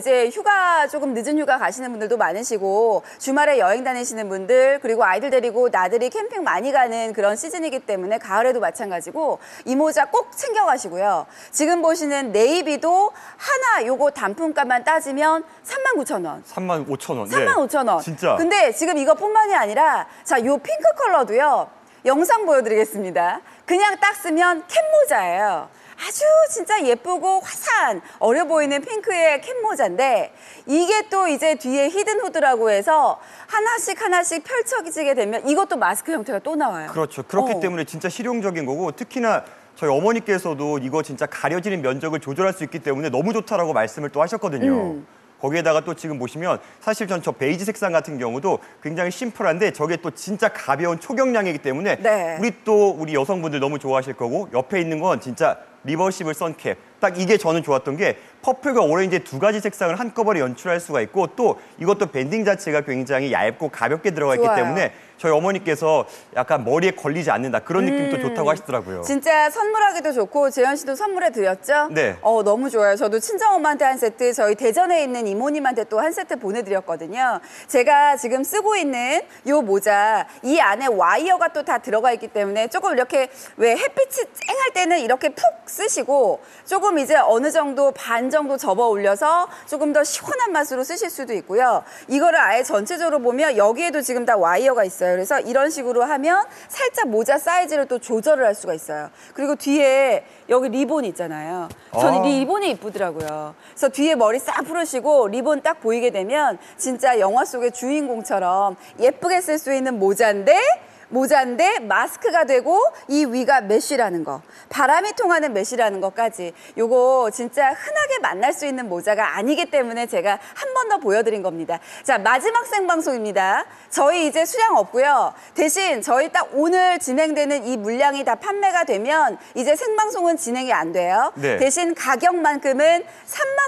이제 휴가 조금 늦은 휴가 가시는 분들도 많으시고 주말에 여행 다니시는 분들 그리고 아이들 데리고 나들이 캠핑 많이 가는 그런 시즌이기 때문에 가을에도 마찬가지고 이 모자 꼭 챙겨가시고요. 지금 보시는 네이비도 하나 요거 단품값만 따지면 39,000원. 3만 5천 원. 35,000원. 진짜. 근데 지금 이것뿐만이 아니라 자, 요 핑크 컬러도요. 영상 보여드리겠습니다. 그냥 딱 쓰면 캡모자예요. 아주 진짜 예쁘고 화사한 어려 보이는 핑크의 캡모자인데 이게 또 이제 뒤에 히든 후드라고 해서 하나씩 하나씩 펼쳐지게 되면 이것도 마스크 형태가 또 나와요. 그렇죠. 그렇기 어. 때문에 진짜 실용적인 거고 특히나 저희 어머니께서도 이거 진짜 가려지는 면적을 조절할 수 있기 때문에 너무 좋다라고 말씀을 또 하셨거든요. 음. 거기에다가 또 지금 보시면 사실 전 저 베이지 색상 같은 경우도 굉장히 심플한데 저게 또 진짜 가벼운 초경량이기 때문에 네. 우리 또 우리 여성분들 너무 좋아하실 거고 옆에 있는 건 진짜 리버시블 선캡 딱 이게 저는 좋았던 게 퍼플과 오렌지 두 가지 색상을 한꺼번에 연출할 수가 있고 또 이것도 밴딩 자체가 굉장히 얇고 가볍게 들어가 있기 좋아요. 때문에 저희 어머니께서 약간 머리에 걸리지 않는다 그런 느낌도 좋다고 하시더라고요. 음. 진짜 선물하기도 좋고 재현 씨도 선물해 드렸죠? 네. 어 너무 좋아요. 저도 친정 엄마한테 한 세트, 저희 대전에 있는 이모님한테 또 한 세트 보내드렸거든요. 제가 지금 쓰고 있는 요 모자 이 안에 와이어가 또 다 들어가 있기 때문에 조금 이렇게 왜 햇빛이 쨍할 때는 이렇게 푹 쓰시고 조금 이제 어느 정도 반 정도 접어 올려서 조금 더 시원한 맛으로 쓰실 수도 있고요. 이거를 아예 전체적으로 보면 여기에도 지금 다 와이어가 있어요. 그래서 이런 식으로 하면 살짝 모자 사이즈를 또 조절을 할 수가 있어요. 그리고 뒤에 여기 리본 있잖아요. 저는 아. 리본이 이쁘더라고요. 그래서 뒤에 머리 싹 풀으시고 리본 딱 보이게 되면 진짜 영화 속의 주인공처럼 예쁘게 쓸 수 있는 모자인데 모자인데 마스크가 되고 이 위가 메쉬라는 거 바람이 통하는 메쉬라는 것까지. 요거 진짜 흔하게 만날 수 있는 모자가 아니기 때문에 제가 한 번 더 보여드린 겁니다. 자 마지막 생방송입니다. 저희 이제 수량 없고요. 대신 저희 딱 오늘 진행되는 이 물량이 다 판매가 되면 이제 생방송은 진행이 안 돼요. 네. 대신 가격만큼은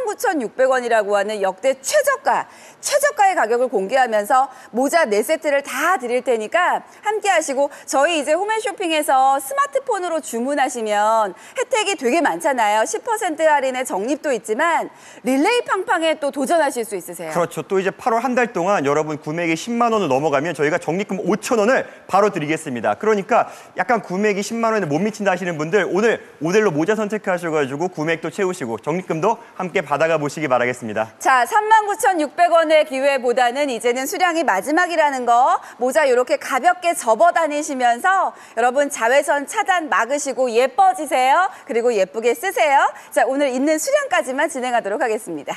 39,600원이라고 하는 역대 최저가 최저가의 가격을 공개하면서 모자 네세트를다 드릴 테니까 함께 하시고 저희 이제 홈앤쇼핑에서 스마트폰으로 주문하시면 혜택이 되게 많잖아요. 10% 할인의 적립도 있지만 릴레이 팡팡에 또 도전하실 수 있으세요. 그렇죠. 또 이제 8월 한 달 동안 여러분 구매액이 10만 원을 넘어가면 저희가 적립금 5천 원을 바로 드리겠습니다. 그러니까 약간 구매액이 10만 원에 못 미친다 하시는 분들 오늘 모델로 모자 선택하셔가지고 구매액도 채우시고 적립금도 함께 받아가 보시기 바라겠습니다. 자, 39,600원의 기회보다는 이제는 수량이 마지막이라는 거 모자 이렇게 가볍게 접어 다니시면서 여러분 자외선 차단 막으시고 예뻐지세요. 그리고 예쁘게 쓰세요. 자, 오늘 있는 수량까지만 진행하도록 하겠습니다.